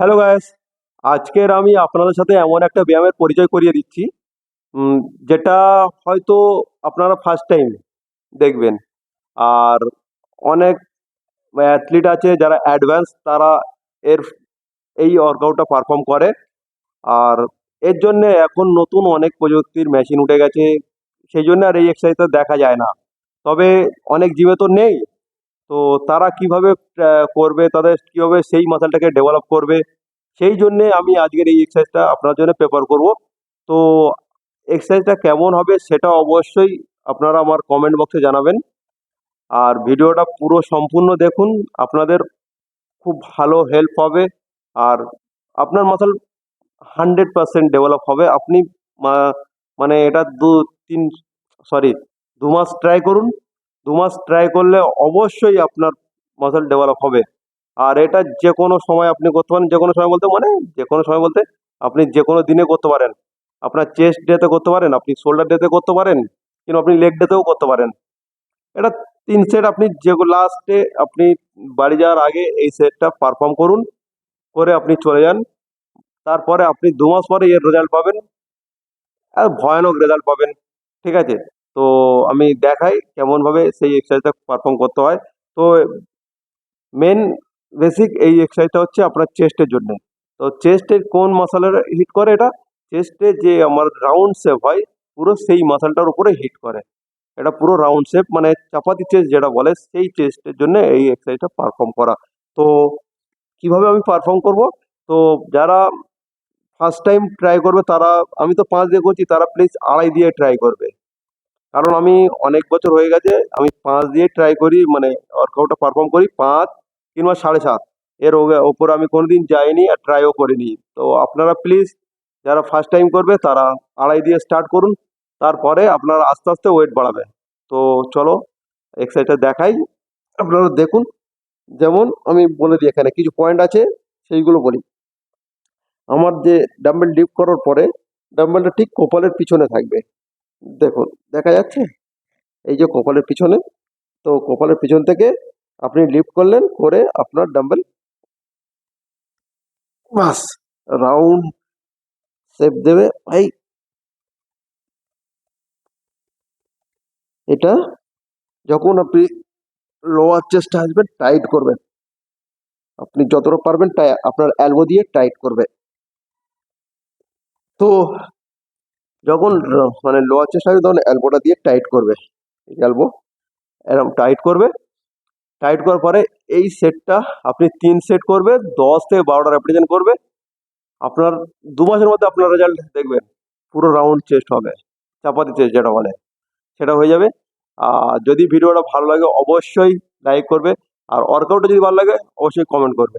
Hello guys আজকের আমি আপনাদের সাথে এমন একটা ব্যায়ামের পরিচয় করিয়ে দিচ্ছি যেটা হয়তো আপনারা ফার্স্ট টাইম দেখবেন। আর অনেক অ্যাথলিট আছে যারা অ্যাডভান্স তারা এর, এই ওয়ার্কআউটটা পারফর্ম করে। আর এর জন্য এখন নতুন অনেক প্রযুক্তির মেশিন উঠে গেছে, সেই জন্য আর এই এক্সারসাইজটা দেখা যায় না। তবে অনেক জিমে তো নেই। তো তারা কীভাবে করবে, তাদের কীভাবে সেই মাসালটাকে ডেভেলপ করবে, সেই জন্যে আমি আজকের এই এক্সারসাইজটা আপনার জন্য প্রেফার করব। তো এক্সারসাইজটা কেমন হবে সেটা অবশ্যই আপনারা আমার কমেন্ট বক্সে জানাবেন। আর ভিডিওটা পুরো সম্পূর্ণ দেখুন, আপনাদের খুব ভালো হেল্প হবে আর আপনার মাসল হান্ড্রেড পার্সেন্ট ডেভেলপ হবে। আপনি মানে এটা দু, তিন সরি দু মাস ট্রাই করুন দু মাস ট্রাই করলে অবশ্যই আপনার মাসল ডেভেলপ হবে। আর এটা যে কোনো সময় আপনি করতে পারেন যে কোনো সময় বলতে মানে যে কোনো সময় বলতে আপনি যে কোনো দিনে করতে পারেন। আপনার চেস্ট ডেতে করতে পারেন, আপনি শোল্ডার ডেতে করতে পারেন কিন্তু আপনি লেগ ডেতেও করতে পারেন। এটা তিন সেট আপনি যে লাস্টে আপনি বাড়ি যাওয়ার আগে এই সেটটা পারফর্ম করুন, করে আপনি চলে যান। তারপরে আপনি দু মাস পরে এর রেজাল্ট পাবেন। আর ভয়ানক রেজাল্ট পাবেন, ঠিক আছে? তো আমি দেখাই কেমনভাবে সেই এক্সারসাইজটা পারফর্ম করতে হয়। তো মেন বেসিক এই এক্সারসাইজটা হচ্ছে আপনার চেস্টের জন্য। তো চেস্টের কোন মাসালের হিট করে এটা? চেস্টে যে আমার রাউন্ড শেপ হয়, পুরো সেই মাসালটার উপরে হিট করে। এটা পুরো রাউন্ড শেপ মানে চাপাতি চেস্ট যেটা বলে, সেই চেস্টের জন্য এই এক্সারসাইজটা পারফর্ম করা। তো কীভাবে আমি পারফর্ম করব? তো যারা ফার্স্ট টাইম ট্রাই করবে তারা, আমি তো পাঁচ দিয়ে করছি, তারা প্লিজ আড়াই দিয়ে ট্রাই করবে। কারণ আমি অনেক বছর হয়ে গেছে আমি পাঁচ দিয়ে ট্রাই করি মানে ওয়ার্কআউটটা পারফর্ম করি পাঁচ কিংবা সাড়ে সাত। এর ওপর আমি কোনোদিন যাইনি আর ট্রাইও করিনি। তো আপনারা প্লিজ যারা ফার্স্ট টাইম করবে তারা আড়াই দিয়ে স্টার্ট করুন, তারপরে আপনারা আস্তে আস্তে ওয়েট বাড়াবে। তো চলো এক্সারসাইজটা দেখাই, আপনারা দেখুন। যেমন আমি বলে দিই এখানে কিছু পয়েন্ট আছে, সেইগুলো বলি। আমার যে ডাম্বেল ডিপ করার পরে ডাম্বেলটা ঠিক কপালের পিছনে থাকবে। দেখুন দেখা যাচ্ছে এই যে কপালের পিছনে তো কপালের পিছন থেকে আপনি লিফট করলেন করে আপনার ডাম্বেল বাস। রাউন্ড শেপ দেবে এই এটা যখন আপনি লোয়ার চেস্টে আসবেন টাইট করবেন। আপনি যতটা পারবেন আপনার অ্যালবো দিয়ে টাইট করবে। তো যখন মানে লোয়ার চেস্ট আসবে তখন অ্যালবোটা দিয়ে টাইট করবে। এই অ্যালবো এরকম টাইট করবে। টাইট করার পরে এই সেটটা আপনি তিন সেট করবে, দশ থেকে বারোটা রেপ্রেজেন্ট করবে। আপনার দু মাসের মধ্যে আপনার রেজাল্ট দেখবেন, পুরো রাউন্ড চেস্ট হবে, চাপাতি চেস্ট যেটা বলে, সেটা হয়ে যাবে। আর যদি ভিডিওটা ভালো লাগে অবশ্যই লাইক করবে, আর ওয়ার্কআউটটা যদি ভালো লাগে, অবশ্যই কমেন্ট করবে।